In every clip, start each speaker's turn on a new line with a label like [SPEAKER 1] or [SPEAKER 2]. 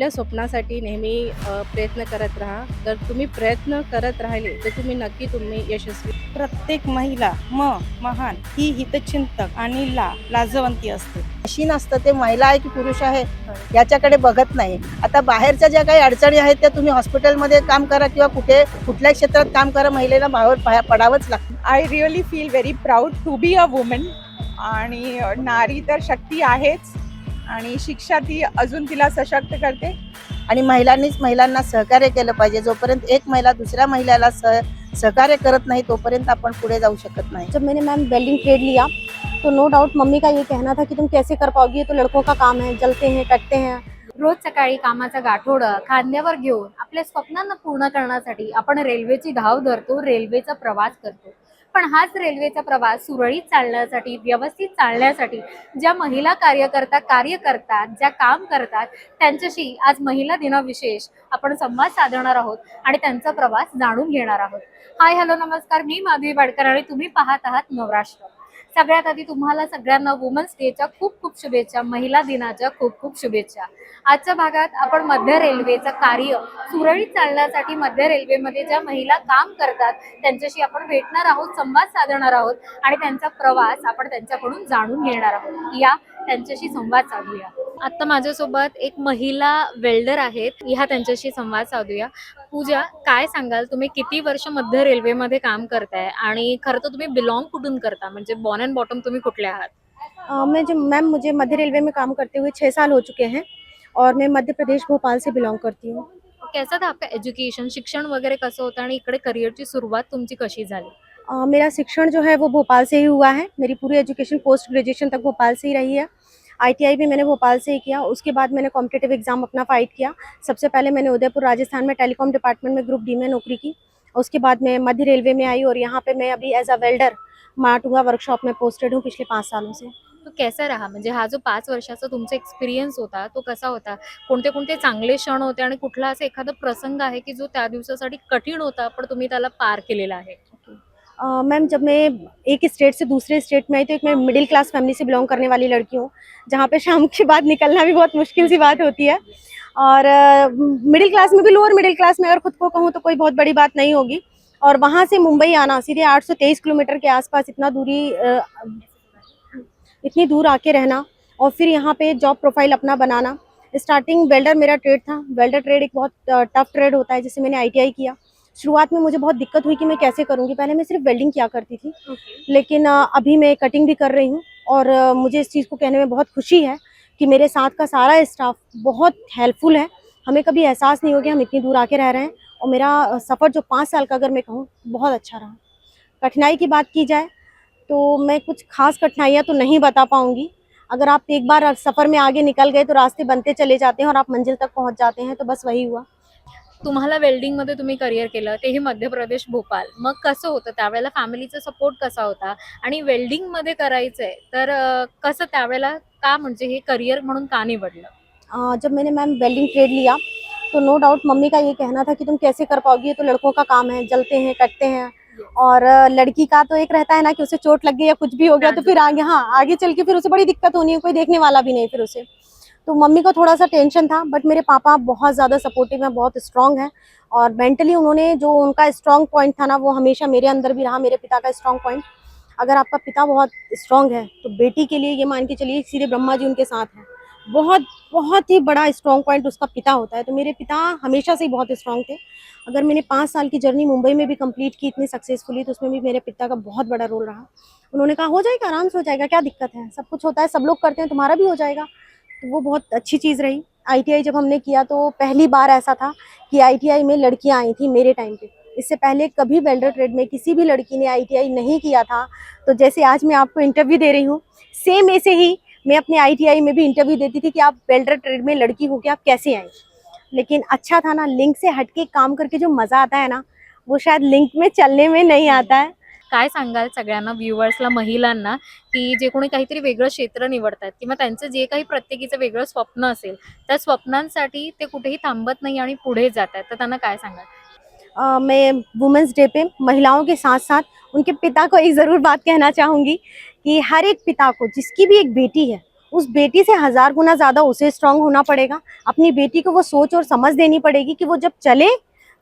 [SPEAKER 1] आपल्या स्वप्नासाठी नेहमी प्रयत्न करत राहा. जर तुम्ही प्रयत्न करत राहिले तर तुम्ही नक्की तुम्ही यशस्वी.
[SPEAKER 2] प्रत्येक महिला म महान ही हितचिंतक आणि ला लाजवंती असते.
[SPEAKER 3] अशी नसतं ते महिला आहे की पुरुष आहे याच्याकडे बघत नाही. आता बाहेरच्या ज्या काही अडचणी आहेत त्या तुम्ही हॉस्पिटलमध्ये काम करा किंवा कुठे कुठल्याही क्षेत्रात काम करा महिलेला बाहेर पडावंच लागतं.
[SPEAKER 4] I really feel very proud to be a woman आणि नारी तर शक्ती आहेच. आणि शिक्षा ती अजून तिला सशक्त करते.
[SPEAKER 3] आणि महिलांनीच महिलांना सहकार्य केलं पाहिजे. जोपर्यंत एक महिला दुसऱ्या महिलाला सह सहकार्य करत नाही तोपर्यंत आपण पुढे जाऊ शकत नाही.
[SPEAKER 5] जब मैंने मैम वेल्डिंग ट्रेड लिया तो नो डाउट मम्मी का ये कहना था कि तुम कैसे कर पाओगी? ये तो लड़कों का काम है जलते हैं कटते हैं।
[SPEAKER 6] रोज सकाळी कामाचा गाठोडं खांद्यावर घेऊन आपल्या स्वप्नांना पूर्ण करण्यासाठी आपण रेल्वेची धाव धरतो रेल्वेचा प्रवास करतो. पण हाच रेल्वेचा प्रवास सुरळीत चालण्यासाठी व्यवस्थित चालण्यासाठी ज्या महिला कार्यकर्ता कार्य करतात ज्या काम करतात त्यांच्याशी आज महिला दिनाविशेष आपण संवाद साधणार आहोत आणि त्यांचा प्रवास जाणून घेणार आहोत. हाय हॅलो नमस्कार. मी माधवी वाडकर आणि तुम्ही पाहत आहात नवराष्ट्र. सगळ्यात आधी तुम्हाला सगळ्यांना वुमन्स डेच्या खूप खूप शुभेच्छा. महिला दिनाच्या खूप खूप शुभेच्छा. आजच्या भागात आपण मध्य रेल्वेचं कार्य सुरळीत चालण्यासाठी मध्य रेल्वेमध्ये ज्या महिला काम करतात त्यांच्याशी आपण भेटणार आहोत संवाद साधणार आहोत आणि त्यांचा प्रवास आपण त्यांच्याकडून जाणून घेणार आहोत. या त्यांच्याशी संवाद साधूया. आता माझ्यासोबत एक महिला वेल्डर आहेत. ह्या त्यांच्याशी संवाद साधूया. पूजा काय सांगाल? तुम्ही किती वर्ष मध्य रेल्वेमध्ये काम करताय? आणि खरं तर तुम्ही बिलॉंग कुठून करता? म्हणजे बॉन अँड बॉटम तुम्ही कुठले आहात?
[SPEAKER 5] अ, मैं जो मैम मुझे मध्य रेलवे में काम करते हुए छः साल हो चुके हैं और मैं मध्य प्रदेश भोपाल से बिलोंग करती हूँ।
[SPEAKER 6] कैसा था आपका एज्युकेशन शिक्षण वगैरे कसं होतं? आणि इकडे करिअरची सुरुवात तुमची कशी झाली?
[SPEAKER 5] अ, मेरा शिक्षण जो है वो भोपाल से ही हुआ है। मेरी पूरी एजुकेशन पोस्ट ग्रेजुएशन तक भोपाल से ही रही है। आईटीआई भी मैंने भोपाल से ही किया। उसके बाद मैंने कॉम्पिटेटिव एग्ज़ाम अपना फाइट किया। सबसे पहले मैंने उदयपुर राजस्थान में टेलीकॉम डिपार्टमेंट में ग्रुप डी में नौकरी की। उसके बाद मैं मध्य रेलवे में आई और यहाँ पे मैं अभी एज अ वेल्डर माटुआ वर्कशॉप में पोस्टेड हूँ पिछले पाँच सालों से।
[SPEAKER 6] तो कैसा रहा? म्हणजे हा जो पाच वर्षाचा तुमचा एक्सपिरियन्स होता तो कसा होता? कोणते कोणते चांगले क्षण होते आणि कुठला असा एखादा प्रसंग आहे की जो त्या दिवसासाठी कठीण होता पण तुम्ही त्याला पार केलेला आहे?
[SPEAKER 5] मैम, जब मैं एक स्टेट से दूसरे स्टेट में आई तो एक मैं मिडिल क्लास फैमिली से बिलोंग करने वाली लड़की हूँ, जहाँ पे शाम के बाद निकलना भी बहुत मुश्किल सी बात होती है। और मिडिल क्लास में भी लोअर मिडिल क्लास में अगर खुद को कहूँ तो कोई बहुत बड़ी बात नहीं होगी। और वहाँ से मुंबई आना, सीधे 823 किलोमीटर के आसपास इतना दूरी इतनी दूर आके रहना और फिर यहाँ पे जॉब प्रोफ़ाइल अपना बनाना। स्टार्टिंग वेल्डर मेरा ट्रेड था। वेल्डर ट्रेड एक बहुत टफ ट्रेड होता है जिससे मैंने आईटीआई किया। शुरुआत में मुझे बहुत दिक्कत हुई कि मैं कैसे करूँगी। पहले मैं सिर्फ़ वेल्डिंग किया करती थी लेकिन अभी मैं कटिंग भी कर रही हूँ और मुझे इस चीज़ को कहने में बहुत खुशी है कि मेरे साथ का सारा स्टाफ बहुत हेल्पफुल है। हमें कभी एहसास नहीं हो गया हम इतनी दूर आके रह रहे हैं और मेरा सफ़र जो पाँच साल का अगर मैं कहूँ बहुत अच्छा रहा। कठिनाई की बात की जाए तो मैं कुछ खास कठिनाइयाँ तो नहीं बता पाऊँगी। अगर आप एक बार सफ़र में आगे निकल गए तो रास्ते बनते चले जाते हैं और आप मंजिल तक पहुँच जाते हैं तो बस वही हुआ।
[SPEAKER 6] तुम्हाला वेल्डिंगमध्ये तुम्ही करिअर केलं तेही मध्य प्रदेश भोपाल. मग कसं होतं? त्यावेळेला फॅमिलीचा सपोर्ट कसा होता? आणि वेल्डिंगमध्ये करायचंय तर अं, कसं त्यावेळेला का म्हणजे हे करिअर म्हणून का निवडलं?
[SPEAKER 5] जब मैंने मैम वेल्डिंग ट्रेड लिया तो नो डाउट मम्मी का ये कहना था कि तुम कैसे कर पाओगी? ये तो लड़कों का काम है जलते हैं कटते हैं। और लड़की का तो एक रहता है ना कि उसे चोट लग गई या कुछ भी हो गया तो फिर आगे हाँ आगे चल के फिर उसे बड़ी दिक्कत होनी है कोई देखने वाला भी नहीं फिर उसे। तो मम्मी को थोड़ा सा टेंशन था बट मेरे पापा बहुत ज़्यादा सपोर्टिव हैं, बहुत स्ट्रांग हैं। और मेंटली उन्होंने जो उनका स्ट्रांग पॉइंट था ना, वो हमेशा मेरे अंदर भी रहा, मेरे पिता का स्ट्रांग पॉइंट अगर आपका पिता बहुत स्ट्रांग है तो बेटी के लिए ये मान के चलिए, सीधे ब्रह्मा जी उनके साथ हैं। बहुत बहुत ही बड़ा स्ट्रॉन्ग पॉइंट उसका पिता होता है। तो मेरे पिता हमेशा से ही बहुत स्ट्रांग थे। अगर मैंने पाँच साल की जर्नी मुंबई में भी कंप्लीट की इतनी सक्सेसफुली तो उसमें भी मेरे पिता का बहुत बड़ा रोल रहा। उन्होंने कहा, हो जाएगा, आराम से हो जाएगा, क्या दिक्कत है? सब कुछ होता है, सब लोग करते हैं, तुम्हारा भी हो जाएगा। तो वो बहुत अच्छी चीज़ रही। आईटीआई जब हमने किया तो पहली बार ऐसा था कि आईटीआई में लड़कियाँ आई थी मेरे टाइम पे। इससे पहले कभी वेल्डर ट्रेड में किसी भी लड़की ने आईटीआई नहीं किया था। तो जैसे आज मैं आपको इंटरव्यू दे रही हूँ सेम ऐसे ही मैं अपने आईटीआई में भी इंटरव्यू देती थी कि आप वेल्डर ट्रेड में लड़की हो के आप कैसे आई लेकिन अच्छा था ना लिंक से हटके काम करके जो मज़ा आता है ना, वो शायद लिंक में चलने में नहीं आता है।
[SPEAKER 6] काय सांगाल सगळ्यांना व्ह्युअर्सला महिलांना, की जे कोणी काहीतरी वेगळं क्षेत्र निवडतात किंवा त्यांचं जे काही प्रत्येकीचं वेगळं स्वप्न असेल, त्या स्वप्नांसाठी ते कुठेही थांबत नाही आणि पुढे जात आहेत. तर त्यांना काय सांगाल?
[SPEAKER 5] मैं डे पे महिलाओं के साथ साथ उनके पिता को एक ज़रूर बात कहना चाहूँगी कि हर एक पिता को जिसकी भी एक बेटी है, उस बेटी से हज़ार गुना ज़्यादा उसे स्ट्रांग होना पड़ेगा। अपनी बेटी को वो सोच और समझ देनी पड़ेगी कि वो जब चले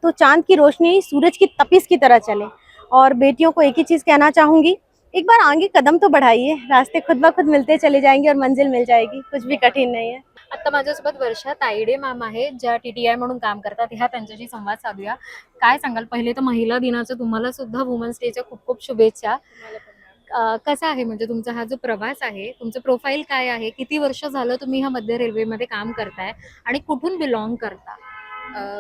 [SPEAKER 5] तो चाँद की रोशनी सूरज की तपिश की तरह चले। और बेटियों को एक ही चीज कहना चाहूँगी एक बार आगे कदम तो बढ़ाइए रास्ते खुद ब खुद मिलते चले जाएंगे और मंजिल मिल जाएगी कुछ भी कठिन नहीं है।
[SPEAKER 6] आता माझ्यासोबत वर्षा तायडे मॅम आहे ज्या टी टी आय म्हणून काम करतात ह्या त्यांच्याशी संवाद साधूया. काय सांगाल पहिले तर महिला दिनाचं तुम्हाला सुद्धा वुमन्स डेच्या खूप खूप शुभेच्छा. कसा आहे म्हणजे तुमचा हा जो प्रवास आहे तुमचं प्रोफाईल काय आहे किती वर्ष झालं तुम्ही ह्या मध्य रेल्वेमध्ये काम करताय आणि कुठून बिलॉंग करता?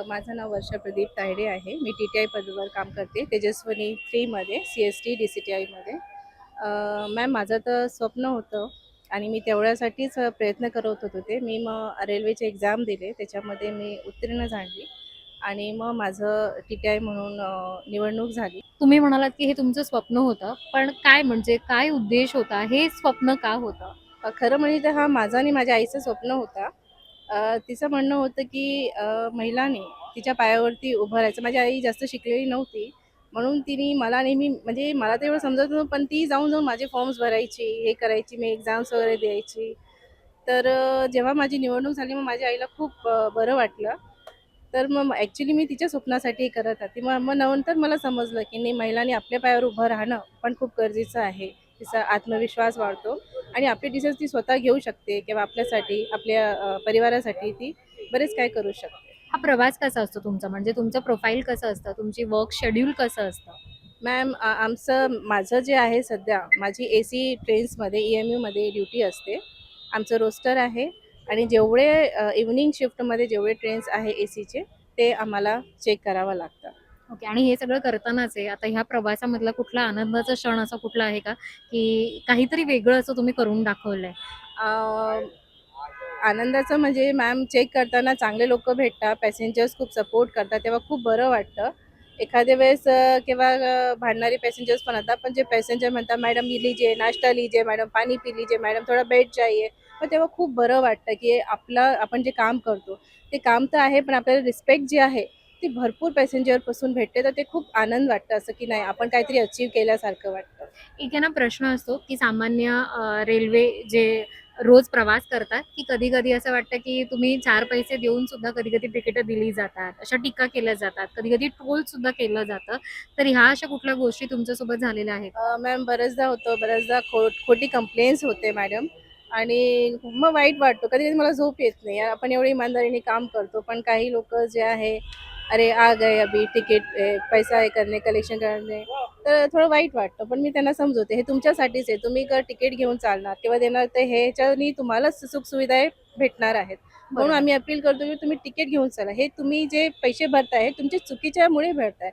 [SPEAKER 1] माझं नाव वर्षा प्रदीप तायडे आहे. मी टी टी आय पदवर काम करते Tejaswini थ्रीमध्ये C S T D C T आयमध्ये मॅम माझं तर स्वप्न होतं आणि मी तेवढ्यासाठीच प्रयत्न करत होत होते मी मग रेल्वेचे एक्झाम दिले त्याच्यामध्ये मी उत्तीर्ण झाली आणि मग माझं टी टी आय म्हणून निवडणूक झाली.
[SPEAKER 6] तुम्ही म्हणालात की हे तुमचं स्वप्न होतं पण काय म्हणजे काय उद्देश होता? हे स्वप्न का होतं?
[SPEAKER 1] खरं म्हणजे हा माझा आणि माझ्या आईचं स्वप्न होता. तिचं म्हणणं होतं की महिलाने महिलांनी तिच्या पायावरती उभं राहायचं. माझी आई जास्त शिकलेली नव्हती. म्हणून तिने मला नेहमी म्हणजे मला तर एवढं समजत नव्हतं पण ती जाऊन जाऊन माझे फॉर्म्स भरायची हे करायची मी एक्झाम्स वगैरे द्यायची. तर जेव्हा माझी निवडणूक झाली मग माझ्या आईला खूप बरं वाटलं. तर मग ॲक्च्युली मी तिच्या स्वप्नासाठी करत होती. मग मग नंतर मला समजलं की नाही महिलांनी आपल्या पायावर उभं राहणं पण खूप गरजेचं आहे. तिचा आत्मविश्वास वाढतो. आणि आपले डिसिजन ती स्वतः घेऊ शकते किंवा आपल्यासाठी आपल्या परिवारासाठी ती बरेच काय करू शकते.
[SPEAKER 6] हा प्रवास कसा असतो तुमचा? म्हणजे तुमचं प्रोफाईल कसं असतं? तुमची वर्क शेड्यूल कसं असतं?
[SPEAKER 1] मॅम आमचं माझं जे आहे सध्या माझी ए सी ट्रेन्समध्ये ई एम यूमध्ये ड्युटी असते. आमचं रोस्टर आहे आणि जेवढे इव्हनिंग शिफ्टमध्ये जेवढे ट्रेन्स आहे ए सीचे ते आम्हाला चेक करावं लागतं.
[SPEAKER 6] ओके आणि हे सगळं करतानाच आहे. आता ह्या प्रवासामधला कुठला आनंदाचा क्षण असा कुठला आहे का? की काहीतरी वेगळं असं तुम्ही करून दाखवलंय.
[SPEAKER 1] आनंदाचं म्हणजे मॅम चेक करताना चांगले लोक भेटतात पॅसेंजर्स खूप सपोर्ट करतात तेव्हा खूप बरं वाटतं. एखाद्या वेळेस किंवा केव्हा भांडणारे पॅसेंजर्स पण आता पण जे पॅसेंजर म्हणतात मॅडम ये नाश्ता लीजिए मॅडम पाणी पी लिजे मॅडम थोडा बेड जाईये मग तेव्हा खूप बरं वाटतं की आपलं आपण जे काम करतो ते काम तर आहे पण आपल्याला रिस्पेक्ट जे आहे ती भरपूर पॅसेंजरपासून भेटते तर ते खूप आनंद वाटतं असं की नाही आपण काहीतरी अचीव केल्यासारखं वाटतं.
[SPEAKER 6] एक ना प्रश्न असतो की सामान्य रेल्वे जे रोज प्रवास करतात की कधी कधी असं वाटतं की तुम्ही चार पैसे देऊन सुद्धा कधी कधी तिकीटं दिली जातात अशा टीका केल्या जातात कधी कधी ट्रोल सुद्धा केलं जातं. तर ह्या अशा कुठल्या गोष्टी तुमच्यासोबत झालेल्या आहेत?
[SPEAKER 1] मॅम बऱ्याचदा होतं बऱ्याचदा खो खोटी कंप्लेंट्स होते मॅडम आणि मग वाईट वाटतो कधी कधी मला झोप येत नाही. आपण एवढी इमानदारीने काम करतो पण काही लोक जे आहे अरे आ गए अभी तिकीट पैसा हे करणे कलेक्शन करणे तर थोडं वाईट वाटतं पण मी त्यांना समजवते. हे तुमच्यासाठीच आहे. तुम्ही जर तिकीट घेऊन चालणार किंवा देणार तर ह्याच्यानी तुम्हाला सुखसुविधा भेटणार आहेत. म्हणून. आम्ही अपील करतो की तुम्ही तिकीट घेऊन चला. हे तुम्ही जे पैसे भरताय हे तुमच्या चुकीच्यामुळे भरताय.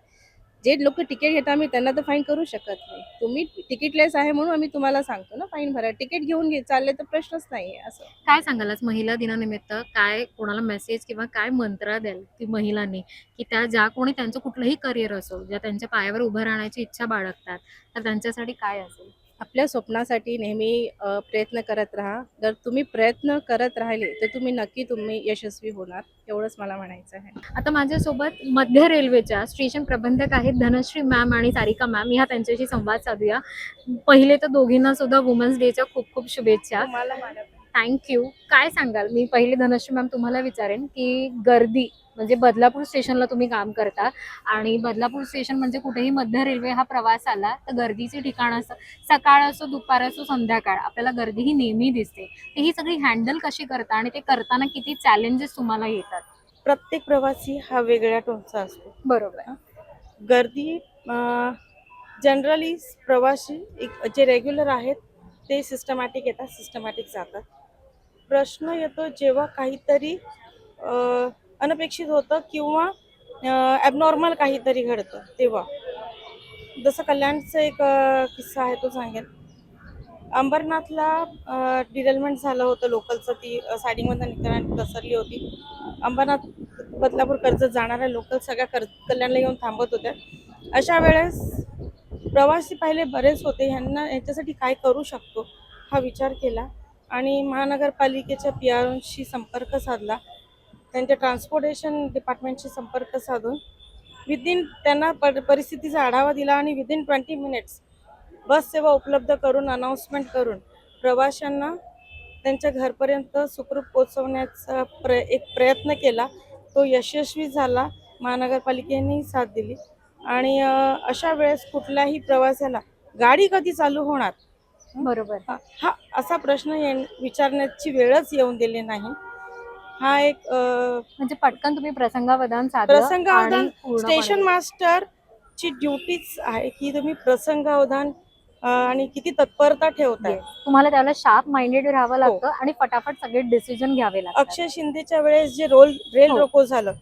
[SPEAKER 1] जे लोक तिकीट घेतात आम्ही त्यांना तर फाईन करू शकत नाही. तुम्ही तिकीटलेस आहे म्हणून आम्ही तुम्हाला सांगतो ना फाईन भरा. तिकीट घेऊन घे चालले तर प्रश्नच नाही असं.
[SPEAKER 6] काय सांगाल आज महिला दिनानिमित्त? काय कोणाला मेसेज किंवा काय मंत्र द्याल ती महिलांनी? की त्या ज्या कोणी त्यांचं कुठलंही करिअर असो ज्या त्यांच्या पायावर उभं राहण्याची इच्छा बाळगतात तर त्यांच्यासाठी काय असेल?
[SPEAKER 1] आपल्या स्वप्नासाठी नेहमी प्रयत्न करत राहा. जर तुम्ही प्रयत्न करत राहिले तर तुम्ही नक्की तुम्ही यशस्वी होणार एवढंच मला म्हणायचं आहे.
[SPEAKER 6] आता माझ्यासोबत मध्य रेल्वेच्या स्टेशन प्रबंधक आहेत धनश्री मॅम आणि सारिका मॅम. ह्या त्यांच्याशी संवाद साधूया. पहिले तर दोघींना सुद्धा वुमन्स डेच्या खूप खूप शुभेच्छा.
[SPEAKER 1] मला
[SPEAKER 6] थँक्यू काय सांगाल? मी पहिले धनश्री मॅम तुम्हाला विचारेन की गर्दी म्हणजे बदलापूर स्टेशनला तुम्ही काम करता आणि बदलापूर स्टेशन म्हणजे कुठेही मध्य रेल्वे हा प्रवास आला तर गर्दीचे ठिकाण असं सकाळ असो दुपार असो संध्याकाळ आपल्याला गर्दी ही नेहमी दिसते. तर ही सगळी हँडल कशी करता आणि ते करताना किती चॅलेंजेस तुम्हाला येतात?
[SPEAKER 2] प्रत्येक प्रवासी हा वेगळ्या टोनचा असतो.
[SPEAKER 6] बरोबर.
[SPEAKER 2] गर्दी जनरली प्रवासी एक जे रेग्युलर आहेत ते सिस्टमॅटिक येतात सिस्टमॅटिक जातात. प्रश्न येतो जेव्हा काहीतरी अनपेक्षित होतं किंवा ॲबनॉर्मल काहीतरी घडतं तेव्हा. जसं कल्याणचं एक किस्सा आहे तो सांगेन. अंबरनाथला डिरेलमेंट झालं होतं लोकलचं ती सायडिंगमधनं निघताना घसरली होती. अंबरनाथ बदलापूर कर्ज जाणाऱ्या लोकल सगळ्या कर्ज कल्याणला येऊन थांबत होत्या. अशा वेळेस प्रवासी पहिले बरेच होते. ह्यांना यांच्यासाठी काय करू शकतो? हा विचार केला. आणि महानगरपालिकेच्या पी आर ओशी संपर्क साधला त्यांच्या ट्रान्सपोर्टेशन डिपार्टमेंटशी संपर्क साधून विदिन त्यांना पर परिस्थितीचा आढावा दिला आणि विदिन ट्वेंटी मिनिट्स बस सेवा उपलब्ध करून अनाऊन्समेंट करून प्रवाशांना त्यांच्या घरपर्यंत सुखरूप पोचवण्याचा प्र एक प्रयत्न केला. तो यशस्वी झाला महानगरपालिकेनेही साथ दिली आणि अशा वेळेस कुठल्याही प्रवासाला गाडी कधी चालू होणार?
[SPEAKER 6] बरोबर
[SPEAKER 2] हा हा असा प्रश्न विचारण्याची वेळच येऊन दिली नाही हा एक
[SPEAKER 6] म्हणजे पटकन तुम्ही प्रसंगावधान
[SPEAKER 2] प्रसंगावधान स्टेशन मास्टर ची ड्युटीच आहे की तुम्ही प्रसंगावधान आणि किती तत्परता ठेवताय.
[SPEAKER 6] तुम्हाला त्याला शार्प माइंडेड राहावं
[SPEAKER 2] हो.
[SPEAKER 6] लागतं आणि फटाफट सगळे डिसिजन घ्यावे लागतात
[SPEAKER 2] अक्षय शिंदेच्या वेळेस जे रोल रेल
[SPEAKER 6] हो.
[SPEAKER 2] रोको झालं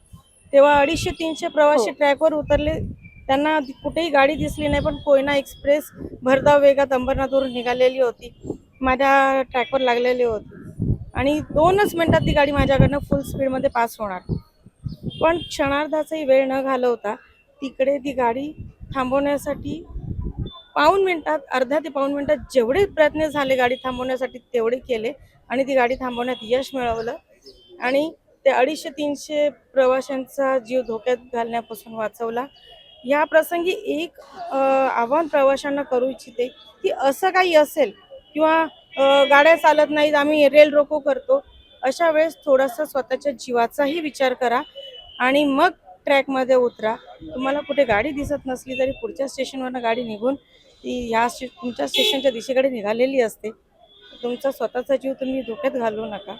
[SPEAKER 2] तेव्हा अडीचशे तीनशे प्रवासी
[SPEAKER 6] हो.
[SPEAKER 2] ट्रॅकवर उतरले त्यांना कुठेही गाडी दिसली नाही पण कोयना एक्सप्रेस भरधाव वेगात अंबरनाथवरून निघालेली होती. माझ्या ट्रॅकवर लागलेली होती. आणि दोनच मिनटात ती गाडी माझ्याकडनं फुल स्पीडमध्ये पास होणार. पण क्षणार्धाचाही वेळ न घालवता तिकडे ती गाडी थांबवण्यासाठी पाऊन मिनटात अर्ध्या ते पाऊन मिनटात जेवढे प्रयत्न झाले गाडी थांबवण्यासाठी तेवढे केले आणि ती गाडी थांबवण्यात यश मिळवलं. आणि ते अडीचशे तीनशे प्रवाशांचा जीव धोक्यात घालण्यापासून वाचवला. या प्रसंगी एक आव्हान प्रवाशांना करू इच्छिते की असं काही असेल किंवा गाड्या चालत नाहीत आम्ही रेल रोको करतो अशा वेळेस थोडासा स्वतःच्या जीवाचाही विचार करा आणि मग ट्रॅकमध्ये उतरा. तुम्हाला कुठे गाडी दिसत नसली तरी पुढच्या स्टेशनवरनं गाडी निघून ती ह्या स्टे तुमच्या स्टेशनच्या दिशेकडे निघालेली असते. तुमचा स्वतःचा जीव तुम्ही धोक्यात घालवू नका.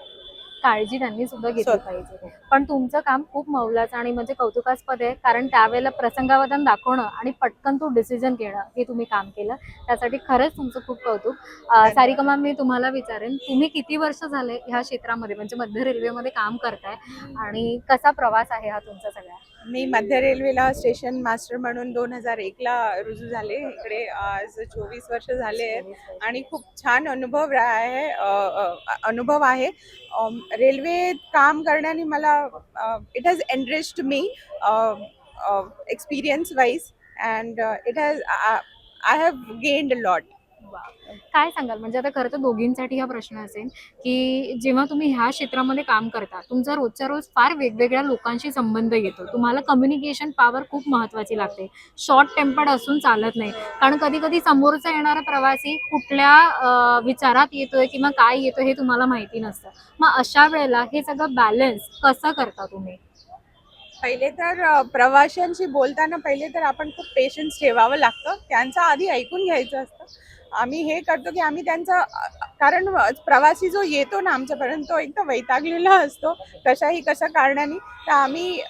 [SPEAKER 6] काळजी त्यांनी सुद्धा घेतली. पाहिजे. पण तुमचं काम खूप मौलाचं आणि म्हणजे कौतुकास्पद आहे कारण त्यावेळेला प्रसंगावधान दाखवणं आणि पटकन तो डिसिजन घेणं हे तुम्ही काम केलं. त्यासाठी खरंच तुमचं खूप कौतुक. अं, सारिका मॅम मी तुम्हाला विचारेन तुम्ही किती वर्ष झाले ह्या क्षेत्रामध्ये म्हणजे मध्य रेल्वेमध्ये काम करताय आणि कसा प्रवास आहे हा तुमचा सगळा
[SPEAKER 4] मी मध्य रेल्वेला स्टेशन मास्टर म्हणून दोन हजार एकला रुजू झाले. इकडे आज चोवीस वर्ष झाले आहेत आणि खूप छान अनुभव रा- आहे अनुभव आहे. रेल्वेत काम करण्याने मला it has enriched me experience wise and it has I have gained a lot
[SPEAKER 6] काय सांगाल? म्हणजे आता खरं तर दोघींसाठी हा प्रश्न असेल की जेव्हा तुम्ही ह्या क्षेत्रामध्ये काम करता तुमचा रोजच्या रोज फार वेगवेगळ्या लोकांशी संबंध येतो. तुम्हाला कम्युनिकेशन पॉवर खूप महत्वाची लागते. शॉर्ट टेम्पर्ड असून चालत नाही. कारण कधी कधी समोरचा येणारा प्रवासी कुठल्या विचारात येतोय किंवा काय येतोय हे तुम्हाला माहिती नसतं. मग अशा वेळेला हे सगळं बॅलन्स कसं करता तुम्ही?
[SPEAKER 4] पहिले तर प्रवाशांशी बोलताना पहिले तर आपण खूप पेशन्स ठेवावं लागतं. त्यांचं आधी ऐकून घ्यायचं असतं. आम्ही हे करतो की आम्ही त्यांचा कारण प्रवासी जो येतो ना आमच्यापर्यंत तो एकदम वैतागलेला असतो. कशाही कशा कारणाने. तर आम्ही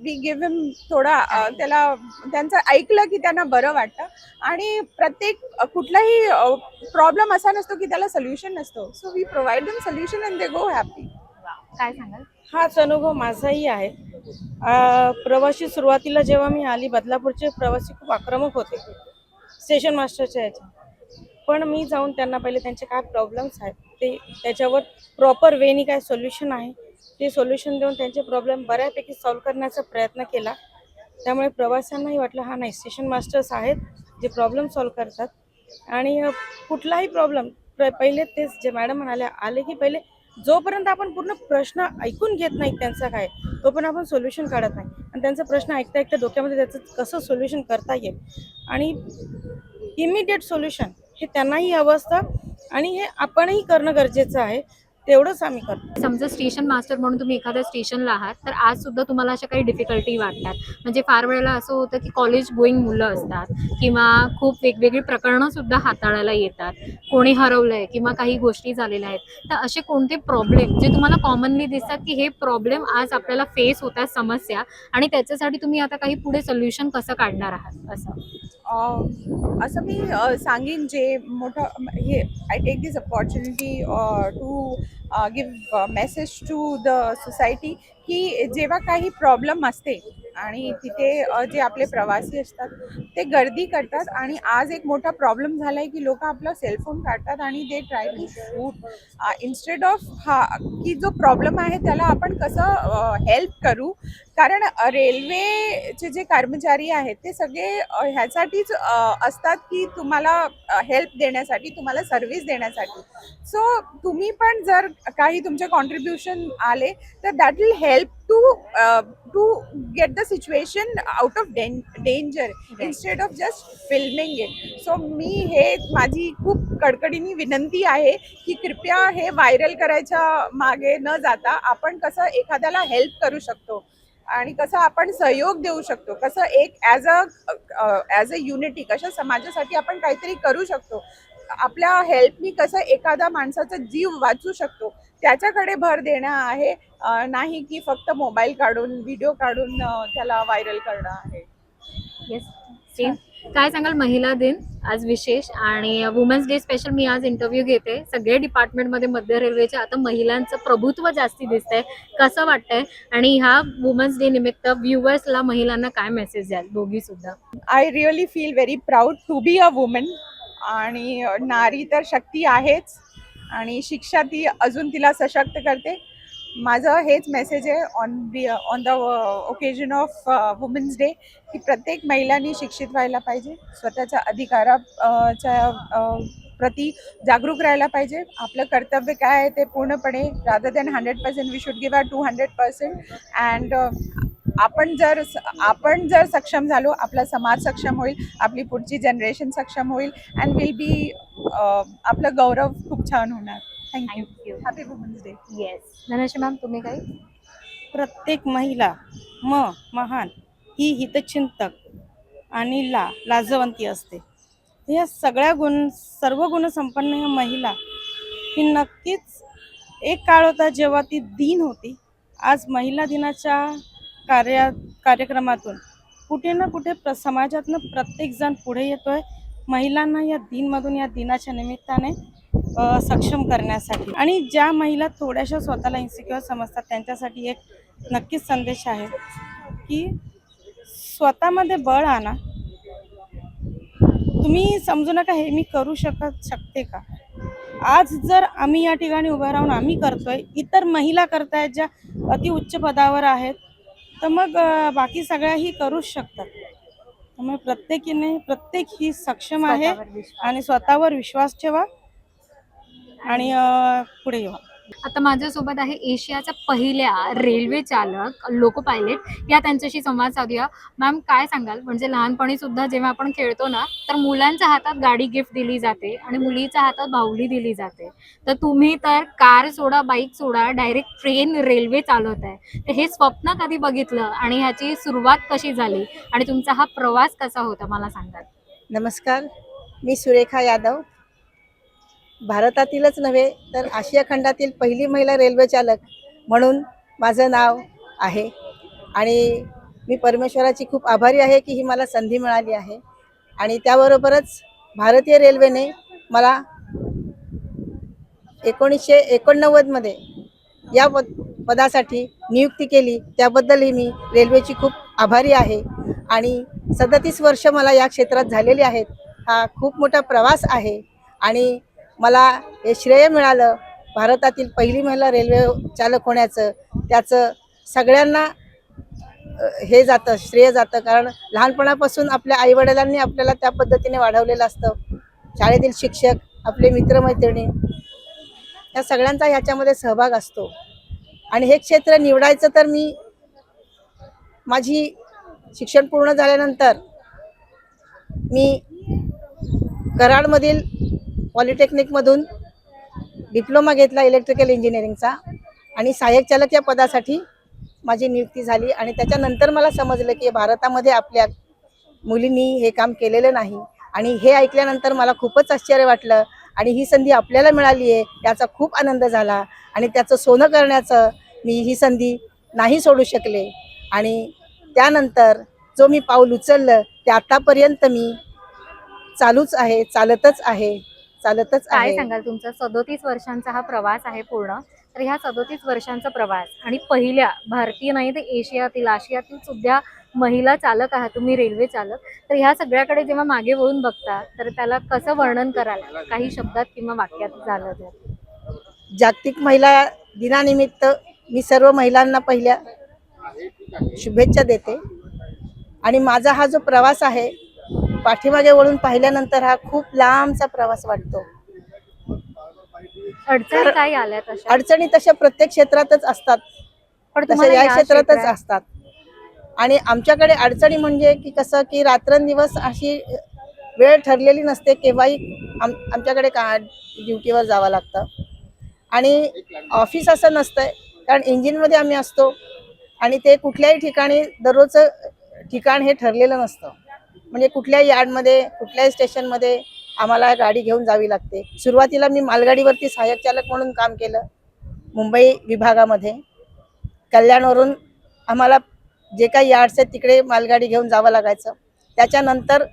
[SPEAKER 4] वी गिव्ह हिम थोडा त्याला त्यांचं ऐकलं की त्यांना बरं वाटतं. आणि प्रत्येक कुठलाही प्रॉब्लेम असा नसतो की त्याला सोल्युशन नसतो. So we provide them solution and they go happy
[SPEAKER 6] काय सांगाल?
[SPEAKER 2] हाच अनुभव माझाही आहे. प्रवासी सुरुवातीला जेव्हा मी आली बदलापूरचे प्रवासी खूप आक्रमक होते. स्टेशन मास्टरच्या याच्या पण मी जाऊन त्यांना पहिले त्यांचे काय प्रॉब्लेम्स आहेत ते त्याच्यावर प्रॉपर वेनी काय सोल्युशन आहे ते सोल्युशन देऊन त्यांचे प्रॉब्लेम बऱ्यापैकी सॉल्व्ह करण्याचा प्रयत्न केला. त्यामुळे प्रवाशांनाही वाटलं हा नाही स्टेशन मास्टर्स आहेत जे प्रॉब्लेम सॉल्व्ह करतात. आणि कुठलाही प्रॉब्लेम पहिले तेच जे मॅडम म्हणाल्या आले की पहिले जोपर्यंत आपण पूर्ण प्रश्न ऐकून घेत नाही त्यांचा काय तोपर्यंत आपण सोल्युशन काढत नाही. आणि त्यांचा प्रश्न ऐकता ऐकता डोक्यामध्ये त्याचं कसं सोल्युशन करता येईल? आणि इमिडिएट सोल्युशन हे त्यांनाही हवं असतं. आणि हे आपणही करणं गरजेचं आहे. तेवढंच आम्ही करतो.
[SPEAKER 6] समजा स्टेशन मास्टर म्हणून तुम्ही एखाद्या स्टेशनला आहात तर आज सुद्धा तुम्हाला अशा काही डिफिकल्टी वाटतात. म्हणजे फार वेळेला असं होतं की कॉलेज गोईंग मुलं असतात किंवा खूप वेगवेगळी प्रकरणं सुद्धा हाताळायला येतात. कोणी हरवलंय किंवा काही गोष्टी झालेल्या आहेत तर असे कोणते प्रॉब्लेम जे तुम्हाला कॉमनली दिसतात की हे प्रॉब्लेम आज आपल्याला फेस होतात समस्या आणि त्याच्यासाठी तुम्ही आता काही पुढे सोल्युशन कसं काढणार आहात? असं.
[SPEAKER 4] असं मी सांगेन जे मोठं हे I take this opportunity to give message to the society की जेव्हा काही प्रॉब्लेम असते आणि तिथे जे आपले प्रवासी असतात ते गर्दी करतात आणि आज एक मोठा प्रॉब्लेम झाला आहे की लोक आपला सेलफोन काढतात आणि ते try to shoot instead of हा की जो प्रॉब्लेम आहे त्याला आपण कसं हेल्प करू कारण रेल्वेचे जे कर्मचारी आहेत ते सगळे ह्यासाठीच असतात की तुम्हाला हेल्प देण्यासाठी तुम्हाला सर्व्हिस देण्यासाठी. सो तुम्ही पण जर काही तुमचे कॉन्ट्रीब्युशन आले तर that will help to to get the situation out of danger instead of just filming it so मी हे माझी खूप कडकडीने विनंती आहे की कृपया हे व्हायरल करायच्या मागे न जाता आपण कसं एखाद्याला हेल्प करू शकतो. आणि कसं आपण सहयोग देऊ शकतो कसं एक as a as a unity कशा समाजासाठी आपण काहीतरी करू शकतो. आपल्या हेल्पनी कसं एखादा माणसाचा जीव वाचू शकतो त्याच्याकडे भर देणं आहे. नाही की फक्त मोबाईल काढून व्हिडिओ काढून त्याला व्हायरल करणं आहे.
[SPEAKER 6] येस काय सांगाल महिला दिन? आज विशेष. आणि वुमेन्स डे स्पेशल मी आज इंटरव्ह्यू घेते. सगळे डिपार्टमेंटमध्ये मध्य रेल्वेचे आता महिलांचं प्रभुत्व जास्ती दिसतंय. कसं वाटतंय? आणि ह्या वुमेन्स डे निमित्त व्ह्युअर्सला महिलांना काय मेसेज द्याल? दोघी सुद्धा.
[SPEAKER 4] I really feel very proud to be a women आणि नारी तर शक्ती आहेच. आणि शिक्षा ती अजून तिला सशक्त करते. माझं हेच मेसेज आहे. On be on the occasion of women's day की प्रत्येक महिलांनी शिक्षित व्हायला पाहिजे. स्वतःच्या अधिकाराच्या अ, प्रती जागरूक राहायला पाहिजे. आपलं कर्तव्य काय आहे ते पूर्णपणे rather than hundred percent we should give our two hundred percent and आपण जर आपण जर सक्षम झालो आपला समाज सक्षम होईल आपली पुढची जनरेशन सक्षम होईल अँड विल बी आपलं गौरव खूप छान होणार. Thank you
[SPEAKER 6] thank you
[SPEAKER 4] happy women's day
[SPEAKER 6] yes Dhanashree ma'am तुम्ही काय?
[SPEAKER 2] प्रत्येक महिला म महान ही हितचिंतक आणि ला लाजवंती असते. या सगळ्या गुण सर्व गुणसंपन्न ह्या महिला ही नक्कीच एक काळ होता जेव्हा ती दिन होती. आज महिला दिनाच्या कार्या कार्यक्रमातून कुठे ना कुठे प्र समाजातनं प्रत्येकजण पुढे येतोय. महिलांना या दिनमधून या दिनाच्या निमित्ताने सक्षम करण्यासाठी. आणि ज्या महिला थोड्याशा स्वतःला इन्सिक्युअर समजतात त्यांच्यासाठी एक नक्कीच संदेश आहे की स्वतःमध्ये बळ आणा. तुम्ही समजू नका हे मी करू शकत शकते का? आज जर आम्ही या ठिकाणी उभं राहून आम्ही करतोय इतर महिला करतायत ज्या अति उच्च पदावर आहेत तर मग बाकी सगळ्याही करूच शकतात. त्यामुळे प्रत्येकीने प्रत्येक ही सक्षम आहे. आणि स्वतःवर विश्वास ठेवा. आणि पुढे येवा
[SPEAKER 6] आता माझ्यासोबत आहे एशियाच्या पहिल्या रेल्वे चालक लोको पायलट या त्यांच्याशी संवाद साधूया. मॅम काय सांगाल? म्हणजे लहानपणी सुद्धा जेव्हा आपण खेळतो ना तर मुलांच्या हातात गाडी गिफ्ट दिली जाते आणि मुलीच्या हातात बाहुली दिली जाते. तर तुम्ही तर कार सोडा बाईक सोडा डायरेक्ट ट्रेन रेल्वे चालवत आहे. तर हे स्वप्न कधी बघितलं आणि ह्याची सुरुवात कशी झाली? आणि तुमचा हा प्रवास कसा होता मला सांगाल.
[SPEAKER 3] नमस्कार. मी सुरेखा यादव भारतातीलच नव्हे तर आशिया खंडातील पहिली महिला रेल्वे चालक म्हणून माझं नाव आहे. आणि मी परमेश्वराची खूप आभारी आहे की ही मला संधी मिळाली आहे. आणि त्याबरोबरच भारतीय रेल्वेने मला एकोणीसशे एकोणनव्वदमध्ये या पद पदासाठी नियुक्ती केली. त्याबद्दलही मी रेल्वेची खूप आभारी आहे. आणि सदतीस वर्ष मला या क्षेत्रात झालेली आहेत. हा खूप मोठा प्रवास आहे. आणि मला हे श्रेय मिळालं. भारतातील पहिली महिला रेल्वे चालक होण्याचं त्याचं सगळ्यांना हे जातं श्रेय जातं. कारण लहानपणापासून आपल्या आईवडिलांनी आपल्याला त्या पद्धतीने वाढवलेलं असतं. शाळेतील शिक्षक आपले मित्रमैत्रिणी या सगळ्यांचा ह्याच्यामध्ये सहभाग असतो. आणि हे क्षेत्र निवडायचं तर मी माझी शिक्षण पूर्ण झाल्यानंतर मी कराडमधील पॉलिटेक्निकमधून डिप्लोमा घेतला इलेक्ट्रिकल इंजिनिअरिंगचा आणि सहाय्यक चालक या पदासाठी माझी नियुक्ती झाली. आणि त्याच्यानंतर मला समजलं की भारतामध्ये आपल्या मुलींनी हे काम केलेलं नाही. आणि हे ऐकल्यानंतर मला खूपच आश्चर्य वाटलं आणि ही संधी आपल्याला मिळाली आहे याचा खूप आनंद झाला. आणि त्याचं सोनं करण्याचं मी ही संधी नाही सोडू शकले. आणि त्यानंतर जो मी पाऊल उचललं ते आतापर्यंत मी चालूच आहे चालतच आहे. चालतच
[SPEAKER 6] काय सांगाल तुमचा? सदोतीस वर्षांचा हा प्रवास आहे पूर्ण. तर ह्या सदोतीस वर्षांचा प्रवास आणि पहिल्या भारतीय नाही तर एशियातील आशियातील सुद्धा महिला चालक आहात तुम्ही रेल्वे चालक. तर ह्या सगळ्याकडे जेव्हा मागे वळून बघता तर त्याला कसं वर्णन कराल? काही शब्दात किंवा वाक्यात झालं तर.
[SPEAKER 3] जागतिक महिला दिनानिमित्त मी सर्व महिलांना पहिल्या शुभेच्छा देते. आणि माझा हा जो प्रवास आहे पाठीमागे वळून पाहिल्यानंतर हा खूप लांबचा प्रवास वाटतो.
[SPEAKER 6] अडचणी काय आल्यात अशा
[SPEAKER 3] अडचणी तशा प्रत्येक क्षेत्रातच असतात. तशा या क्षेत्रातच
[SPEAKER 6] क्षेत्रात-
[SPEAKER 3] असतात. आणि आमच्याकडे अडचणी म्हणजे की कसं की रात्रंदिवस अशी वेळ ठरलेली नसते केव्हाही आम आमच्याकडे का ड्युटीवर जावं लागतं. आणि ऑफिस असं नसतंय कारण इंजिनमध्ये आम्ही असतो आणि ते कुठल्याही ठिकाणी दररोजचं ठिकाण हे ठरलेलं नसतं. म्हणजे कुठल्याही यार्डमध्ये कुठल्याही स्टेशनमध्ये आम्हाला गाडी घेऊन जावी लागते. सुरुवातीला मी मालगाडीवरती सहाय्यक चालक म्हणून काम केलं मुंबई विभागामध्ये. कल्याणवरून आम्हाला जे काही यार्ड्स आहेत तिकडे मालगाडी घेऊन जावं लागायचं. त्याच्यानंतर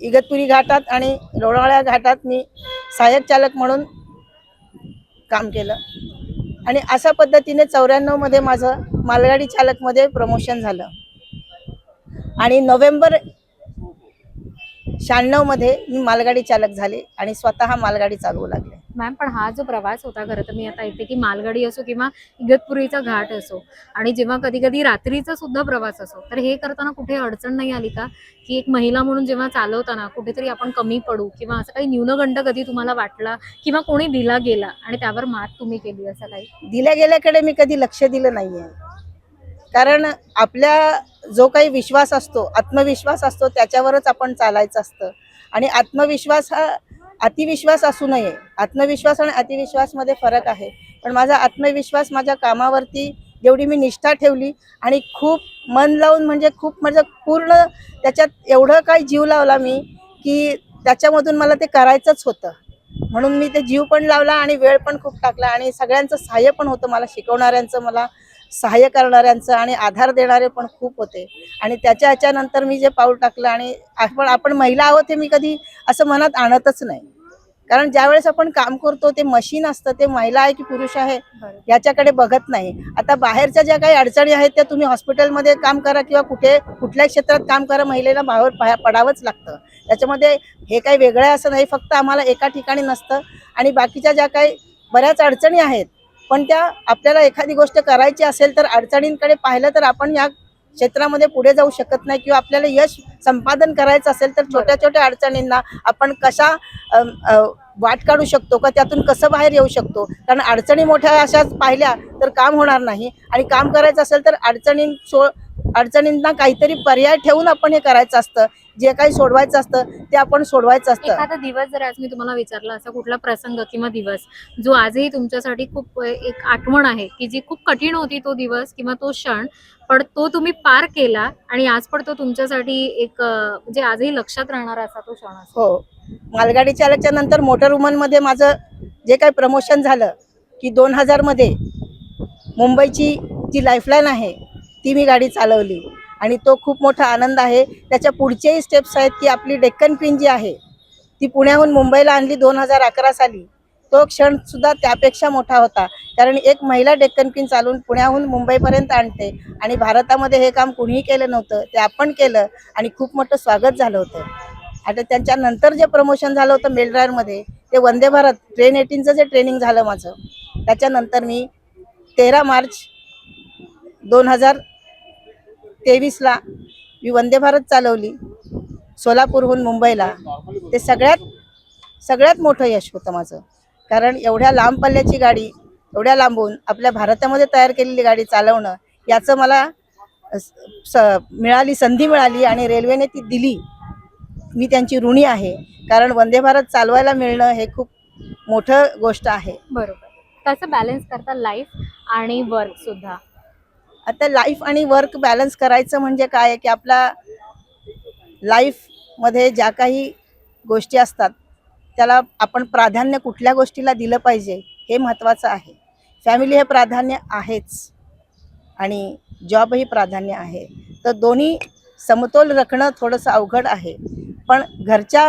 [SPEAKER 3] इगतपुरी घाटात आणि लोणावळ्या घाटात मी सहाय्यक चालक म्हणून काम केलं. आणि अशा पद्धतीने चौऱ्याण्णवमध्ये माझं मालगाडी चालकमध्ये प्रमोशन झालं. आणि नोव्हेंबर शहाण्णवमध्ये मी मालगाडी चालक झाले आणि स्वतः मालगाडी चालवू लागले.
[SPEAKER 6] मॅम पण हा जो प्रवास होता खरं तर मी आता ऐकते की मालगाडी असो किंवा इगतपुरीचा घाट असो आणि जेव्हा कधी कधी रात्रीचा सुद्धा प्रवास असो तर हे करताना कुठे अडचण नाही आली का? की एक महिला म्हणून जेव्हा चालवताना कुठेतरी आपण कमी पडू किंवा असं काही न्यूनगंड कधी तुम्हाला वाटला किंवा कोणी दिला गेला आणि त्यावर मात तुम्ही केली असं काही?
[SPEAKER 3] दिल्या गेल्याकडे मी कधी लक्ष दिलं नाहीये. कारण आपल्या जो काही विश्वास असतो आत्मविश्वास असतो त्याच्यावरच आपण चालायचं असतं. आणि आत्मविश्वास हा अतिविश्वास असू नये. आत्मविश्वास आणि अतिविश्वासमध्ये फरक आहे. पण माझा आत्मविश्वास माझ्या कामावरती जेवढी मी निष्ठा ठेवली आणि खूप मन लावून म्हणजे खूप म्हणजे पूर्ण त्याच्यात एवढं काही जीव लावला मी की त्याच्यामधून मला ते करायचंच होतं. म्हणून मी ते जीव पण लावला आणि वेळ पण खूप टाकला आणि सगळ्यांचं सहाय्य पण होतं मला शिकवणाऱ्यांचं मला. सहाय्य करणाऱ्यांचं आणि आधार देणारे पण खूप होते. आणि त्याच्या ह्याच्यानंतर मी जे पाऊल टाकलं आणि आपण आपण महिला आहोत हे मी कधी असं मनात आणतच नाही. कारण ज्यावेळेस आपण काम करतो ते मशीन असतं ते महिला आहे की पुरुष आहे याच्याकडे बघत नाही. आता बाहेरच्या ज्या काही अडचणी आहेत त्या तुम्ही हॉस्पिटलमध्ये काम करा किंवा कुठे कुठल्याही क्षेत्रात काम करा महिलेला बाहेर पा- पडावंच लागतं. त्याच्यामध्ये हे काही वेगळं असं नाही फक्त आम्हाला एका ठिकाणी नसतं. आणि बाकीच्या ज्या काही बऱ्याच अडचणी आहेत पण त्या आपल्याला एखादी गोष्ट करायची असेल तर अडचणींकडे पाहिलं तर आपण या क्षेत्रामध्ये पुढे जाऊ शकत नाही किंवा आपल्याला यश संपादन करायचं असेल तर छोट्या छोट्या अडचणींना आपण कशा वाट काढू शकतो का? त्यातून कसं बाहेर येऊ शकतो? कारण अडचणी मोठ्या अशाच पाहिल्या तर काम होणार नाही. आणि काम करायचं असेल तर अडचणी सो अडचणींना काहीतरी पर्याय ठेवून आपण हे करायचं असतं. जे काही सोडवायचं असतं ते आपण सोडवायचं असतं.
[SPEAKER 6] एखादा दिवस जर आज मी तुम्हाला विचारला असा कुठला प्रसंग किंवा दिवस जो आजही तुमच्यासाठी खूप एक आठवण आहे की जी खूप कठीण होती तो दिवस किंवा तो क्षण पण तो तुम्ही पार केला आणि आज पण तो तुमच्यासाठी एक म्हणजे आजही लक्षात राहणारा असा तो क्षण
[SPEAKER 3] हो. मालगाडी चालकच्या नंतर मोटर वुमनमध्ये माझं जे काही प्रमोशन झालं की दोन हजारमध्ये मुंबईची जी लाईफलाईन आहे ती मी गाडी चालवली. आणि तो खूप मोठा आनंद आहे. त्याच्या पुढचेही स्टेप्स आहेत की आपली डेक्कन क्वीन जी आहे ती पुण्याहून मुंबईला आणली दोन हजार अकरा साली. तो क्षण सुद्धा त्यापेक्षा मोठा होता. कारण एक महिला डेक्कन क्वीन चालून पुण्याहून मुंबईपर्यंत आणते आणि भारतामध्ये हे काम कुणीही केलं नव्हतं ते आपण केलं आणि खूप मोठं स्वागत झालं होतं. आता त्यांच्या नंतर जे प्रमोशन झालं होतं मेलड्रायरमध्ये ते वंदे भारत ट्रेन एटीनचं जे ट्रेनिंग झालं माझं त्याच्यानंतर मी तेरा मार्च दोन हजार तेवीसला मी वंदे भारत चालवली सोलापूरहून मुंबईला. ते सगळ्यात सगळ्यात मोठं यश होतं माझं. कारण एवढ्या लांब पल्ल्याची गाडी एवढ्या लांबून आपल्या भारतामध्ये तयार केलेली गाडी चालवणं याचं मला स स- मिळाली संधी मिळाली आणि रेल्वेने ती दिली. मी त्यांची ऋणी आहे. कारण वंदे भारत चालवायला मिळणं हे खूप मोठं गोष्ट आहे.
[SPEAKER 6] बरोबर. कसं बॅलन्स करता लाईफ आणि वर्क सुद्धा.
[SPEAKER 3] आता लाईफ आणि वर्क बॅलन्स करायचं म्हणजे काय की आपला लाईफमध्ये ज्या काही गोष्टी असतात त्याला आपण प्राधान्य कुठल्या गोष्टीला दिलं पाहिजे हे महत्त्वाचं आहे. फॅमिली हे प्राधान्य आहेच आणि जॉबही प्राधान्य आहे. तर दोन्ही समतोल राखणं थोडंसं अवघड आहे. पण घरच्या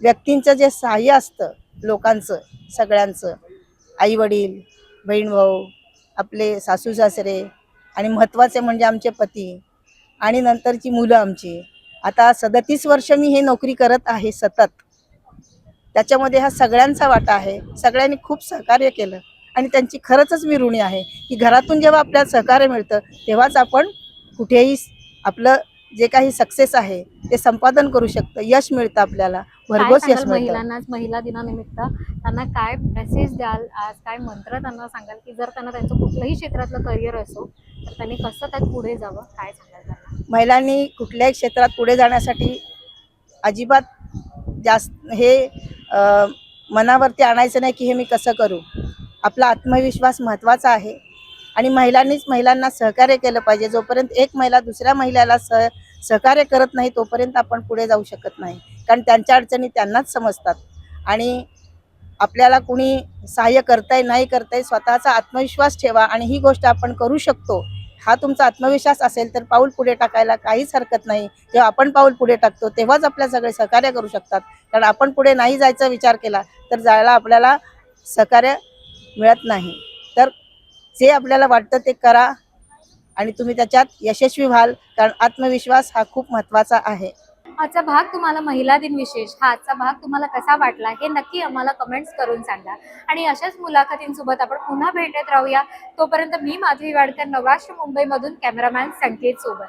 [SPEAKER 3] व्यक्तींचं जे सहाय्य असतं लोकांचं सगळ्यांचं आईवडील बहीण भाऊ आपले सासू सासरे आणि महत्त्वाचे म्हणजे आमचे पती आणि नंतरची मुलं आमची. आता सदतीस वर्ष मी हे नोकरी करत आहे सतत. त्याच्यामध्ये हा सगळ्यांचा वाटा आहे. सगळ्यांनी खूप सहकार्य केलं. आणि त्यांची खरंच मी ऋणी आहे. की घरातून जेव्हा आपल्याला सहकार्य मिळतं तेव्हाच आपण कुठेही आपलं जे काही सक्सेस आहे ते संपादन करू शकतं. यश मिळतं आपल्याला. भरघोस यश मिळतं.
[SPEAKER 6] महिलांनाच महिला दिनानिमित्त? त्यांना काय मेसेज द्याल? आज काय मंत्र त्यांना सांगाल? की जर त्यांना त्यांचं कुठलंही क्षेत्रातलं करिअर असो तर त्यांनी कसं त्यात पुढे जावं? काय सांगाल त्यांना?
[SPEAKER 3] महिलांनी कुठल्याही क्षेत्रात पुढे जाण्यासाठी अजिबात जास्त हे अ, मनावरती आणायचं नाही की हे मी कसं करू. आपला आत्मविश्वास महत्त्वाचा आहे. आणि महिलांनीच महिलांना सहकार्य केलं पाहिजे. जोपर्यंत एक महिला दुसऱ्या महिलाला सह सहकार्य करत नाही तोपर्यंत आपण पुढे जाऊ शकत नाही. कारण त्यांच्या अडचणी त्यांनाच समजतात. आणि आपल्याला कुणी सहाय्य करताय नाही करताय स्वतःचा आत्मविश्वास ठेवा आणि ही गोष्ट आपण करू शकतो. हा तुमचा आत्मविश्वास असेल तर पाऊल पुढे टाकायला काहीच हरकत नाही. जेव्हा आपण पाऊल पुढे टाकतो तेव्हाच आपल्या सगळे सहकार्य करू शकतात. कारण आपण पुढे नाही जायचा विचार केला तर जायला आपल्याला सहकार्य मिळत नाही. जे आपल्याला वाटतं ते करा आणि तुम्ही त्याच्यात यशस्वी व्हाल कारण आत्मविश्वास हा खूप महत्त्वाचा आहे.
[SPEAKER 6] आजचा भाग तुम्हाला महिला दिन विशेष. हा आजचा भाग तुम्हाला कसा वाटला हे नक्की आम्हाला कमेंट्स करून सांगा. आणि अशाच मुलाखतींसोबत आपण पुन्हा भेटत राहूया. तोपर्यंत मी माधवी वाडकर नवराष्ट्र मुंबईमधून कॅमेरामॅन संकेत सोबत.